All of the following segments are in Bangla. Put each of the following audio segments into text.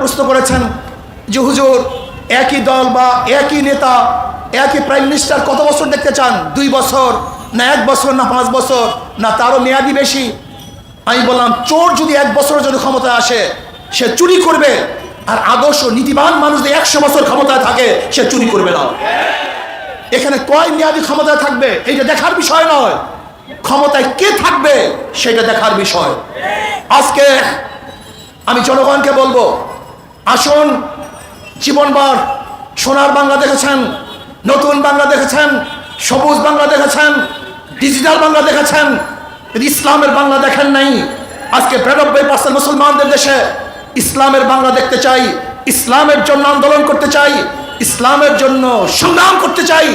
প্রশ্ন করেছেন, যে হুজুর, একই দল বা একই নেতা, একই প্রাইম মিনিস্টার কত বছর দেখতে চান? দুই বছর, না এক বছর, না পাঁচ বছর, না তারও মেয়াদি বেশি? আমি বললাম, চোর যদি এক বছরের জন্য ক্ষমতায় আসে, সে চুরি করবে। আর আদর্শ, নীতিবান মানুষ যদি একশো বছর ক্ষমতায় থাকে, সে চুরি করবে না। এখানে কয় মেয়াদি ক্ষমতায় থাকবে? এইটা দেখার বিষয় নয়। ক্ষমতায় কে থাকবে, সেটা দেখার বিষয়। আজকে আমি জনগণকে বলব আসুন জীবনবার সোনার বাংলা দেখেছেন, নতুন বাংলা দেখেছেন, সবুজ বাংলা দেখেছেন ডিজিটাল বাংলা দেখেছেন, কিন্তু ইসলামের বাংলা দেখেন নাই। আজকে বিরানব্বই পার্সেন্ট মুসলমানদের দেশে ইসলামের বাংলা দেখতে চাই, ইসলামের জন্য আন্দোলন করতে চাই, ইসলামের জন্য সংগ্রাম করতে চাই,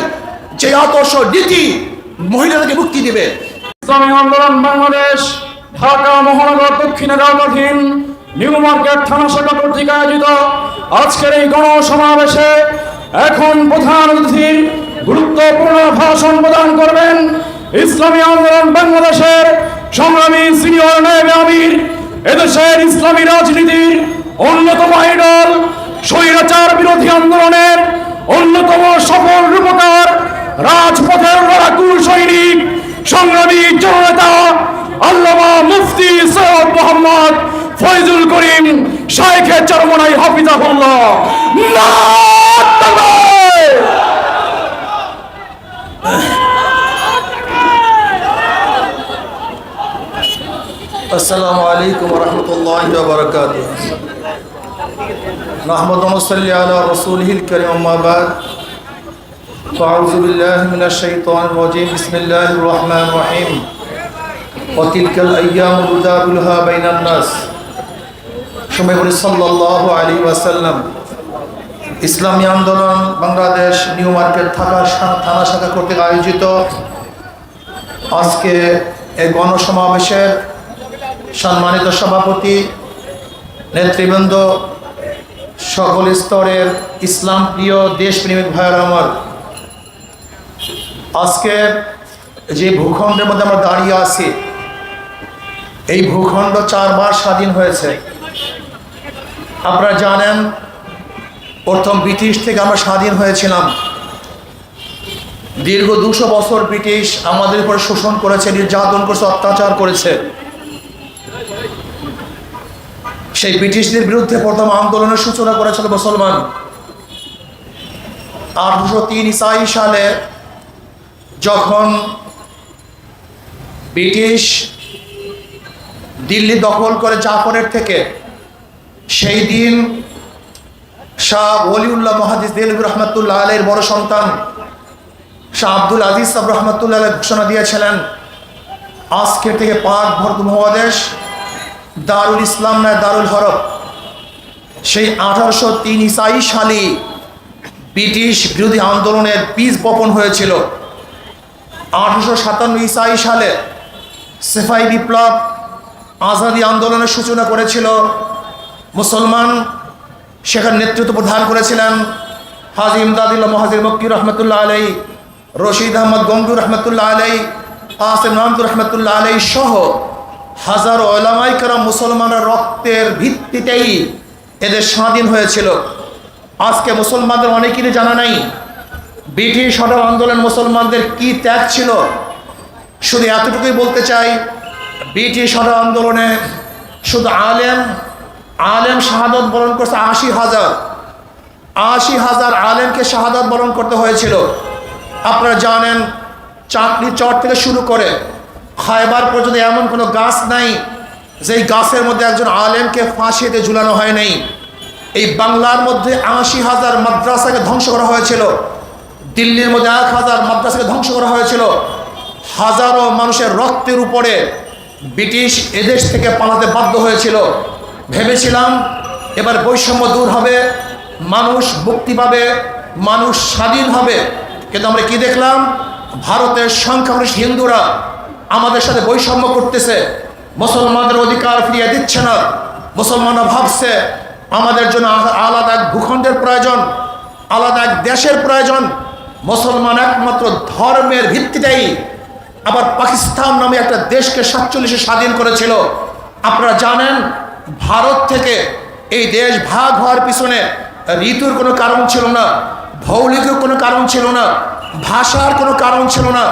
যে আদর্শ নীতি মহিলাদেরকে মুক্তি দিবে। ইসলামী আন্দোলন বাংলাদেশ, ঢাকা, মহানগর, দক্ষিণে গাওবাধীন নিউ মার্কেট থানা শাখা কর্তৃক আয়োজিত আজকের এই গণসমাবেশে এখন প্রধান অতিথির গুরুত্বপূর্ণ ভাষণ প্রদান করবেন ইসলামী আন্দোলন বাংলাদেশের সংগ্রামী সিনিয়র নায়েবে আমির, এদেশের ইসলামী রাজনীতির অন্যতম আইডল, স্বৈরাচার বিরোধী আন্দোলনের অন্যতম সফল রূপকার, রাজপথের লড়াকু সৈনিক, সংগ্রামী জননেতা আল্লামা মুফতি সৈয়দ মোহাম্মদ ফয়জুল করিম শাইখে চরমনাই হাফিজাহুল্লাহ নাত তাকবীর! السلام عليكم ورحمة الله وبركاته نحمد ونصلي على رسوله الكريم أما بعد فأعوذ بالله من الشيطان الرجيم بسم الله الرحمن الرحيم وتلك الأيام نداولها بين الناس সময় সাল্লাহ আলী ওয়াসাল্লাম। ইসলামী আন্দোলন বাংলাদেশ নিউ মার্কেট থাকা থানা শাখা কর্তৃক আয়োজিত। আজকে এই গণসমাবেশের সম্মানিত সভাপতি, নেতৃবৃন্দ, সকল স্তরের ইসলাম প্রিয় দেশপ্রেমিক ভাইয়ের আমার। আজকে যে ভূখণ্ডের মধ্যে আমরা দাঁড়িয়ে আছি, এই ভূখণ্ড চারবার স্বাধীন হয়েছে। আপনারা জানেন, প্রথম ব্রিটিশ থেকে আমরা স্বাধীন হয়েছিলাম। দীর্ঘ দুশো বছর ব্রিটিশ আমাদের উপর শোষণ করেছে, নির্যাতন করেছে, অত্যাচার করেছে। সেই ব্রিটিশদের বিরুদ্ধে প্রথম আন্দোলনের সূচনা করেছিল মুসলমান। আঠারোশো তিন ইসাই সালে যখন ব্রিটিশ দিল্লি দখল করে জাফরের থেকে সেই দিন শাহ ওলিউল্লাহ মহাদিস দেলবি রহমতুল্লাহ আলের বড় সন্তান শাহ আব্দুল আজিজ সাব রহমতুল্লাহ ঘোষণা দিয়েছিলেন, আজকের থেকে পাক ভরত মহাদেশ দারুল ইসলাম নয় দারুল হরফ। সেই আঠারোশো তিন ইসাই সালে ব্রিটিশ বিরোধী আন্দোলনের বীজ বপন হয়েছিল। আঠারোশো সাতান্ন ইসাই সালে সেফাই বিপ্লব আজাদি আন্দোলনের সূচনা করেছিল। মুসলমান সেখানে নেতৃত্ব প্রদান করেছিলেন হাজি ইমদাদুল্লাহ মহাজির মক্কি রহমতুল্লাহ আলাই রশিদ আহমদ গঙ্গুর রহমতুল্লাহ আলাই আসেম মাহমুদুর রহমতুল্লাহ আলাই সহ হাজারো ওলামাইকারা মুসলমানের রক্তের ভিত্তিতেই এদের স্বাধীন হয়েছিল। আজকে মুসলমানদের অনেকেরই জানা নাই, ব্রিটিশ হঠাৎ আন্দোলন মুসলমানদের কি ত্যাগ ছিল। শুধু এতটুকুই বলতে চাই, ব্রিটিশ হঠাৎ আন্দোলনে শুধু আলেম আলেম শাহাদত বরণ করছে আশি হাজার। আশি হাজার আলেমকে শাহাদত বরণ করতে হয়েছিল। আপনারা জানেন, চাকরি চট থেকে শুরু করে খায়বার পর্যন্ত এমন কোনো গাছ নাই, যেই গাছের মধ্যে একজন আলেমকে ফাঁসিতে ঝুলানো হয় নাই। এই বাংলার মধ্যে আশি হাজার মাদ্রাসাকে ধ্বংস করা হয়েছিল। দিল্লির মধ্যে এক হাজার মাদ্রাসাকে ধ্বংস করা হয়েছিল। হাজারো মানুষের রক্তের উপরে ব্রিটিশ এদেশ থেকে পালাতে বাধ্য হয়েছিল। ভেবেছিলাম এবার বৈষম্য দূর হবে, মানুষ মুক্তি পাবে, মানুষ স্বাধীন হবে। কিন্তু আমরা কি দেখলাম? ভারতের সংখ্যাগরিষ্ঠ হিন্দুরা আমাদের সাথে বৈষম্য করতেছে, মুসলমানদের অধিকার ফিরিয়ে দিচ্ছে না, মুসলমানরা ভাবছে আমাদের জন্য আলাদা এক ভূখণ্ডের প্রয়োজন, আলাদা এক দেশের প্রয়োজন। মুসলমান একমাত্র ধর্মের ভিত্তিতেই আবার পাকিস্তান নামে একটা দেশকে সাতচল্লিশে স্বাধীন করেছিল। আপনারা জানেন ভারত থেকে এই দেশ ভাগ হওয়ার পিছনে ঋতুর কোনো কারণ ছিল না ভৌলিক কোনো কারণ ছিল না, ভাষার কোনো কারণ ছিল না।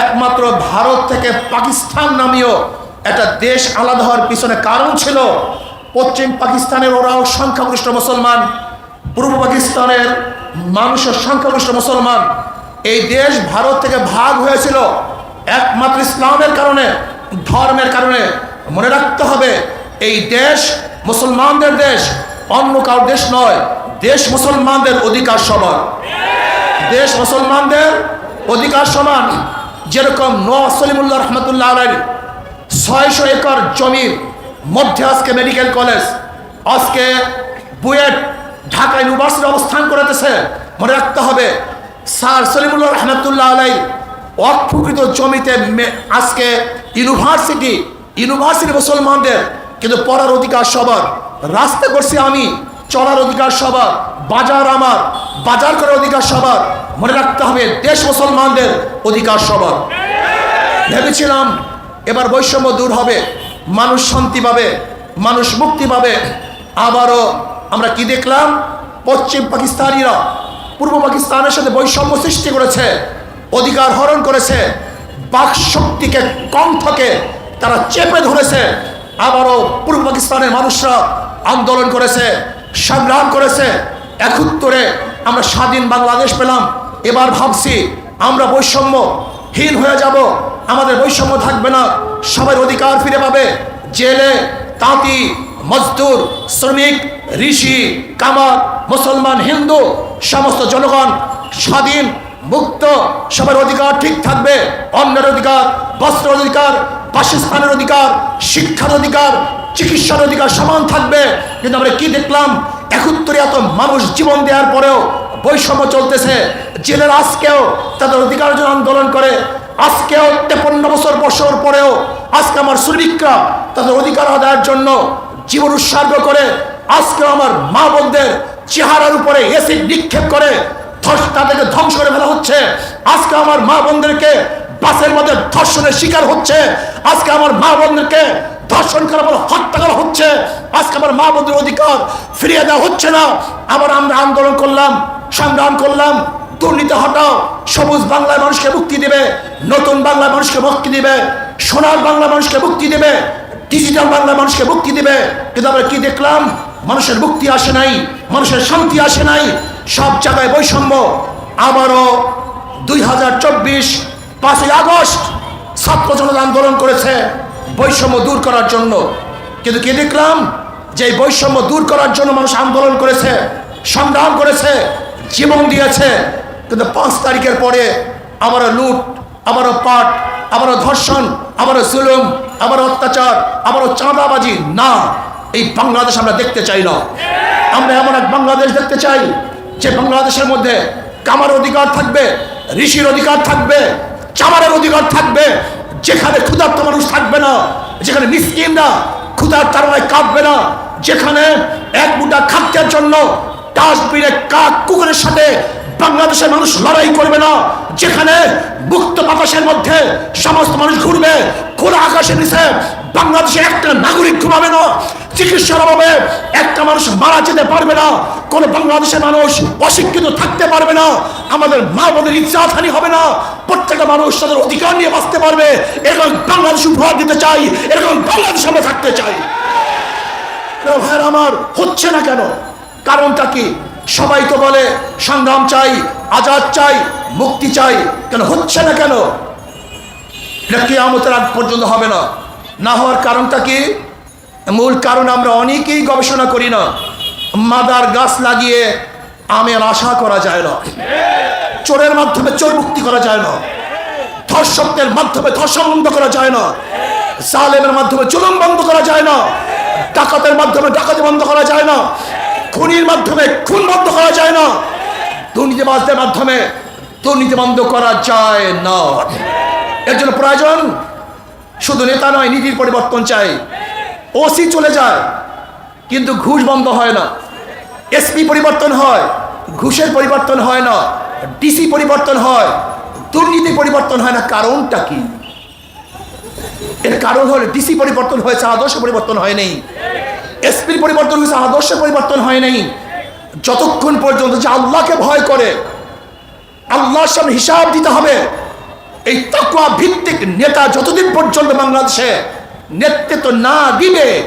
একমাত্র ভারত থেকে পাকিস্তান নামীয় একটা দেশ আলাদা হওয়ার পিছনে কারণ ছিল পশ্চিম পাকিস্তানের ওরাও সংখ্যাগরিষ্ঠ মুসলমান, পূর্ব পাকিস্তানের মানুষের সংখ্যাগরিষ্ঠ মুসলমান। এই দেশ ভারত থেকে ভাগ হয়েছিল একমাত্র ইসলামের কারণে, ধর্মের কারণে। মনে রাখতে হবে এই দেশ মুসলমানদের দেশ, অন্য কারোর দেশ নয়। দেশ মুসলমানদের অধিকার সমান। দেশ মুসলমানদের অধিকার সমান। যেরকম নোয়া সলিমুল্লাহ রহমতুল্লাহ আলাই ছয়শো একর জমির মধ্যে আজকে মেডিকেল কলেজ, আজকে বুয়েট ঢাকা ইউনিভার্সিটি অবস্থান করেতেছে। মনে রাখতে হবে, স্যার সলিমুল্লাহ রহমতুল্লাহ আলাই অক্ষকৃত জমিতে আজকে ইউনিভার্সিটি ইউনিভার্সিটি মুসলমানদের কিন্তু পড়ার অধিকার সবার। রাস্তা করছি আমি, চলার অধিকার সবার, বাজার আমার, বাজার করার অধিকার সবার। মনে রাখতে হবে, দেশ মুসলমানদের অধিকার সবার। ভেবেছিলাম এবার বৈষম্য দূর হবে, মানুষ শান্তি পাবে, মানুষ মুক্তি পাবে। আবারও আমরা কি দেখলাম? পশ্চিম পাকিস্তানিরা পূর্ব পাকিস্তানের সাথে বৈষম্য সৃষ্টি করেছে, অধিকার হরণ করেছে বাক শক্তিকে কণ্ঠকে তারা চেপে ধরেছে। আবারও পূর্ব পাকিস্তানের মানুষরা আন্দোলন করেছে, সংগ্রাম করেছে। একত্তরে আমরা স্বাধীন বাংলাদেশ পেলাম। এবার ভাবছি আমরা বৈষম্য হীন হয়ে যাব। আমাদের বৈষম্য থাকবে না। সবার অধিকার ফিরে পাবে। জেলে, তাঁতি, মজদুর, শ্রমিক, ঋষি, কামার, মুসলমান, হিন্দু, সমস্ত জনগণ স্বাধীন, মুক্ত, সবার অধিকার ঠিক থাকবে। অন্যের অধিকার বস্ত্র অধিকার বাসস্থানের অধিকার, শিক্ষার অধিকার, চিকিৎসার অধিকার সমান থাকবে। কিন্তু আমরা কি দেখলাম? একত্তরে এত মানুষ জীবন দেওয়ার পরেও বৈষম্য চলতেছে। জেলের আজকেও তাদের অধিকার জন্য আন্দোলন করে। আজকেও তেপন্ন বছর বছর পরেও আজকে আমার শ্রমিকরা তাদের অধিকার আদায়ের জন্য জীবন উৎসর্গ করে। আজকে আমার মা বোনদের চেহারার উপরে এসিড নিক্ষেপ করে। তাদেরকে ধ্বংস করে ফেলা হচ্ছে। আজকে আমার মা বোনদেরকে বাসের মধ্যে ধর্ষণের শিকার হচ্ছে। আজকে আমার মা বোনদেরকে ধর্ষণ করা পর হত্যা করা হচ্ছে। আজকে আমার মা বোনদের অধিকার ফিরিয়ে দেওয়া হচ্ছে না। আবার আমরা আন্দোলন করলাম, সংগ্রাম করলাম। দুর্নীতি হটাও, সবুজ বাংলার মানুষকে মুক্তি দেবে, নতুন বাংলা মানুষকে মুক্তি দিবে, সোনার বাংলা মানুষকে মুক্তি দেবে, ডিজিটাল বাংলা মানুষকে মুক্তি দিবে। কিন্তু আমরা কি দেখলাম? মানুষের মুক্তি আসে নাই, মানুষের শান্তি আসে নাই। সব জায়গায় বৈষম্য। আবারও দুই হাজার চব্বিশ পাঁচই আগস্ট ছাত্র জনতা আন্দোলন করেছে বৈষম্য দূর করার জন্য। কিন্তু কি দেখলাম? যে বৈষম্য দূর করার জন্য মানুষ আন্দোলন করেছে, সংগ্রাম করেছে, জীবন দিয়েছে। কিন্তু পাঁচ তারিখের পরে আবারও লুট, আবারও পাট, আবারও ধর্ষণ, আবারও জুলুম, আবারও অত্যাচার, আবারও চাঁদাবাজি। না, এই বাংলাদেশ আমরা দেখতে চাই না। আমরা এমন এক বাংলাদেশ দেখতে চাই, যে বাংলাদেশের মধ্যে কামার অধিকার থাকবে, ঋষির অধিকার থাকবে চামারের অধিকার থাকবে, যেখানে ক্ষুধার্ত মানুষ থাকবে না, যেখানে মিসকিনরা ক্ষুধার তারায় কাঁপবে না, যেখানে এক মুটা খাদ্যের জন্য ডাস্টবিনে কাক কুকুরের সাথে বাংলাদেশের মানুষ লড়াই করবে না, যেখানে মুক্ত বাতাসের মধ্যে সমস্ত মানুষ ঘুরবে, খোলা আকাশের নিচে বাংলাদেশে একটা নাগরিক ঘুমাবে না, চিকিৎসার অভাবে একটা মানুষ মারা যেতে পারবে না, কোনো বাংলাদেশের মানুষ অশিক্ষিত থাকতে পারবে না, আমাদের মা বোনের ইচ্ছাহানি হবে না, প্রত্যেকটা মানুষ তাদের অধিকার নিয়ে বাঁচতে পারবে, এরকম বাংলাদেশ উপহার দিতে চাই, এরকম বাংলাদেশ আমরা থাকতে চাই। ভাইয়ের আমার, হচ্ছে না কেন? কারণটা কি? সবাই তো বলে, সংগ্রাম চাই, আজাদ চাই, মুক্তি চাই, কেন হচ্ছে না কেন? এটা কেয়ামতের আগ পর্যন্ত হবে না। না হওয়ার কারণটা কি? মূল কারণ আমরা অনেকেই গবেষণা করি না। মাদার গাছ লাগিয়ে আমের আশা করা যায় না। চোরের মাধ্যমে চোর মুক্তি করা যায় না। ধর্ষকদের মাধ্যমে ধর্ষণ বন্ধ করা যায় না। জালেমের মাধ্যমে চুলুম বন্ধ করা যায় না। ডাকাতের মাধ্যমে ডাকাতি বন্ধ করা যায় না। খুনির মাধ্যমে খুন বন্ধ করা যায় না। দুর্নীতিবাজদের মাধ্যমে দুর্নীতি বন্ধ করা যায় না। এর জন্য প্রয়োজন শুধু নেতা নয়, নীতির পরিবর্তন চাই। ওসি চলে যায়, কিন্তু ঘুষ বন্ধ হয় না। এসপি পরিবর্তন হয়, ঘুষের পরিবর্তন হয় না। ডিসি পরিবর্তন হয়, দুর্নীতি পরিবর্তন হয় না। কারণটা কি? এর কারণ হলো ডিসি পরিবর্তন হয়েছে, আদর্শ পরিবর্তন হয়নি এসপির পরিবর্তন হয়েছে আদর্শের পরিবর্তন হয় নাই। যতক্ষণ পর্যন্ত যে আল্লাহকে ভয় করে, আল্লাহর সামনে হিসাব দিতে হবে এই তাকুয়া ভিত্তিক নেতা যতদিন পর্যন্ত বাংলাদেশে নেতৃত্ব না দিবে,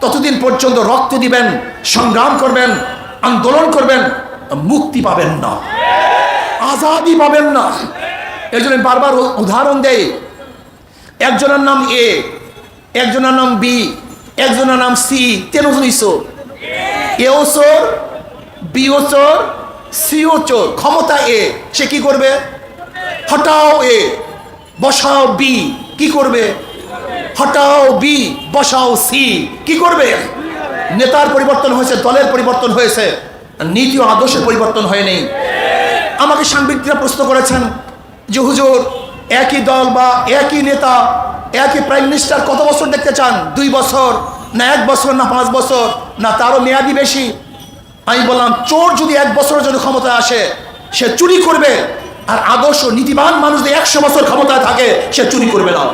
ততদিন পর্যন্ত রক্ত দিবেন, সংগ্রাম করবেন, আন্দোলন করবেন, মুক্তি পাবেন না। আজাদি পাবেন না। এই জন্য বারবার উদাহরণ দেই। একজনের নাম এ, একজনের নাম বি, একজনের নাম সি তেন চোর এও চোর বিও চোর সিও চোর। ক্ষমতা এ, সে কি করবে? হটাও এ, বসাও বি, কি করবে? হটাও বি, বসাও সি, কি করবে? নেতার পরিবর্তন হয়েছে, দলের পরিবর্তন হয়েছে, নীতি ও আদর্শের পরিবর্তন হয়নি। আমাকে সাংবাদিকরা প্রশ্ন করেছেন যে, হুজুর, একই দল বা একই নেতা, একই প্রাইম মিনিস্টার কত বছর দেখতে চান? দুই বছর, না এক বছর, না পাঁচ বছর, না তারও মেয়াদি বেশি? আমি বললাম, চোর যদি এক বছরের জন্য ক্ষমতায় আসে, সে চুরি করবে। আর আদর্শ, নীতিবান মানুষ যদি একশো বছর ক্ষমতায় থাকে, সে চুরি করবে না।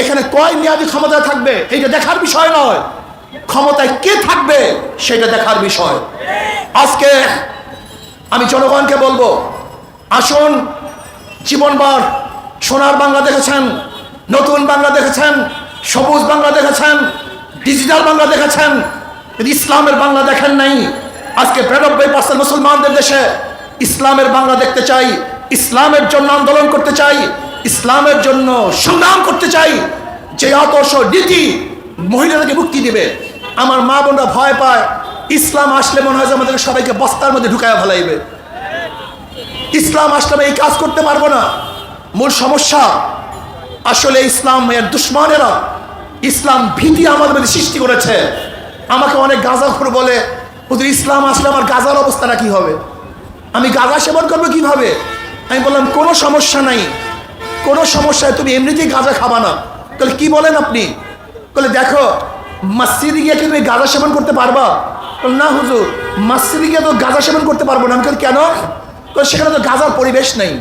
এখানে কয় মেয়াদি ক্ষমতায় থাকবে, এইটা দেখার বিষয় নয়। ক্ষমতায় কে থাকবে, সেটা দেখার বিষয়। আজকে আমি জনগণকে বলব, আসুন, জীবনবার সোনার বাংলা দেখেছেন, নতুন বাংলা দেখেছেন, সবুজ বাংলা দেখেছেন, ডিজিটাল বাংলা দেখেছেন ইসলামের বাংলা দেখেন নাই, আজকে বিরানব্বই পার্সেন্ট মুসলমানদের দেশে ইসলামের বাংলা দেখতে চাই, ইসলামের জন্য আন্দোলন করতে চাই, ইসলামের জন্য সংগ্রাম করতে চাই, যে আদর্শ নীতি মহিলাদেরকে মুক্তি দিবে। আমার মা বোনরা ভয় পায়, ইসলাম আসলে মনে হয় যে আমাদের সবাইকে বস্তার মধ্যে ঢুকায় ফেলাইবে। ইসলাম আসলে এই কাজ করতে পারব না। মূল সমস্যা, আসলে ইসলাম এর দুশ্মনেরা, ইসলাম ভীতি আমাদের মধ্যে সৃষ্টি করেছে। আমাকে অনেক গাঁজাখোর বলে ইসলাম আসলে আমার গাজার অবস্থাটা কি হবে? আমি গাঁজা সেবন করব কীভাবে? আমি বললাম, কোনো সমস্যা নাই। কোনো সমস্যায় তুমি এমনিতেই গাঁজা খাবা না। তাহলে কি বলেন আপনি? বলে, দেখো, মসজিদে গিয়ে কি তুমি গাঁজা সেবন করতে পারবা? না হুজুর, মসজিদে গিয়ে তো গাঁজা সেবন করতে পারব না। আমি কেন? সেখানে তো গাঁজার পরিবেশ নেই।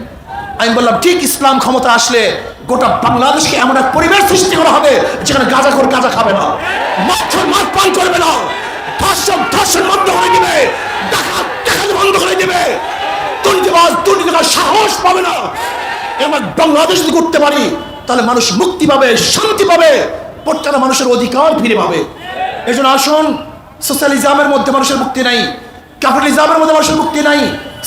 আমি বললাম, ঠিক ইসলাম ক্ষমতা আসলে গোটা বাংলাদেশকে এমন এক পরিবেশ সৃষ্টি করা হবে যেখানে গাঁজা করে গাঁজা খাবে না। মাছর মাছ পান করবে না। ধর্ষণ ধর্ষণ বন্ধ ডাকাত বন্ধ করে দিবে। দুর্নীতিবাজ দুর্নীতি সাহস পাবে না। এবার বাংলাদেশ যদি করতে পারি, তাহলে মানুষ মুক্তি পাবে, শান্তি পাবে, প্রত্যেকটা মানুষের অধিকার ফিরে পাবে। এই জন্য আসুন, সোশ্যালিজমের মধ্যে মানুষের মুক্তি নাই, ক্যাপিটালিজমের মধ্যে মানুষের মুক্তি নাই,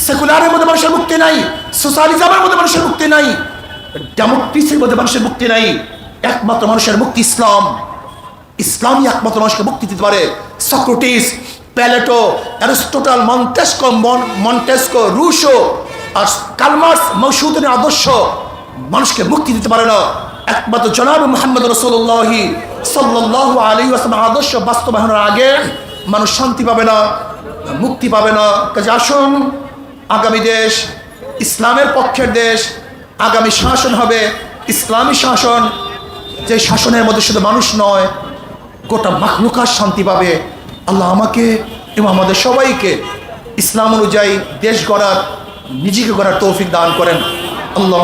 সেকুলারের মধ্যে মানুষের মুক্তি নাই, সোশ্যালিজমের মধ্যে মানুষের মুক্তি নাই, ডেমোক্রেসির মধ্যে মানুষের মুক্তি নাই। একমাত্র মানুষের মুক্তি ইসলাম। ইসলামই একমাত্র মানুষকে মুক্তি দিতে পারে। Socrates Plato, Aristotle, Montesquieu Montesquieu, Rousseau আর কালমার্স মৌসুদের আদর্শ মানুষকে মুক্তি দিতে পারে না। একমাত্র জনাব মোহাম্মদ রসোল্লাহি সাল্লাহ আলী আসলাম আদর্শ বাস্তবায়নের আগে মানুষ শান্তি পাবে না, মুক্তি পাবে না। কাজে আসুন, আগামী দেশ ইসলামের পক্ষের দেশ, আগামী শাসন হবে। ইসলামী শাসন যে শাসনের মধ্যে শুধু মানুষ নয়, গোটা মাখলুকার শান্তি পাবে। আল্লাহ আমাকে এবং আমাদের সবাইকে ইসলাম অনুযায়ী দেশ গড়ার, নিজেকে গড়ার তৌফিক দান করেন। আল্লাহ